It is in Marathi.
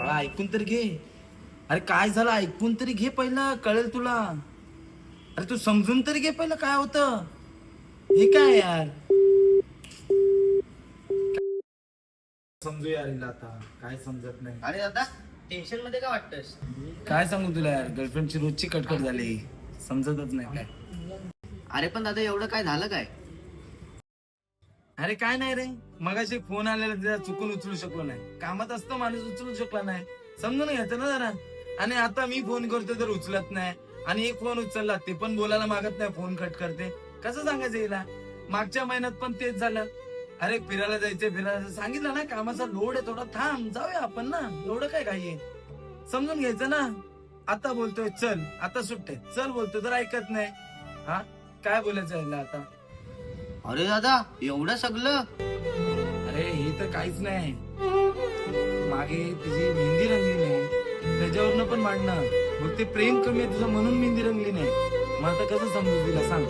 बाळा ऐकून तर घे. अरे काय झालं? ऐकून तरी घे पहिलं कळेल तुला. अरे तू समजून तरी घे पहिलं काय होतं. हे काय यार? समजू यार हिला आता काय समजत नाही. अरे दादा टेन्शनमध्ये काय वाटतस काय सांगू तुला यार? गर्लफ्रेंडची रोजची कटकट झाली. समजतच नाही काय. अरे पण दादा एवढं काय झालं काय? अरे काय नाही रे. मगाशी फोन आलेला तिला चुकून उचलू शकलो नाही. कामात असतो माणूस उचलू शकला नाही. समजून घ्यायचं ना जरा. आणि आता मी फोन करतो तर उचलत नाही. आणि एक फोन उचलला ते पण बोलायला मागत नाही फोन कट करते. कसं सांगायचं हिला? मागच्या महिन्यात पण तेच झालं. अरे फिरायला जायचंय फिरायला सांगितलं ना कामाचा लोड आहे थोडा. थांब जाऊया आपण ना. एवढं काय काही आहे? समजून घ्यायचं ना. आता बोलतोय चल. आता सुट्टे. चल बोलतोय तर ऐकत नाही. हा? काय बोलायचं हिला आता? अरे दादा एवढं सगळं? अरे हे तर काहीच नाही. मागे तिची मेहंदी रंगली नाही त्याच्यावरनं पण मांडणं मग ते प्रेम कमी आहे तुझं म्हणून मेहंदी रंगली नाही. मग आता कसं समजू तिला? सांग.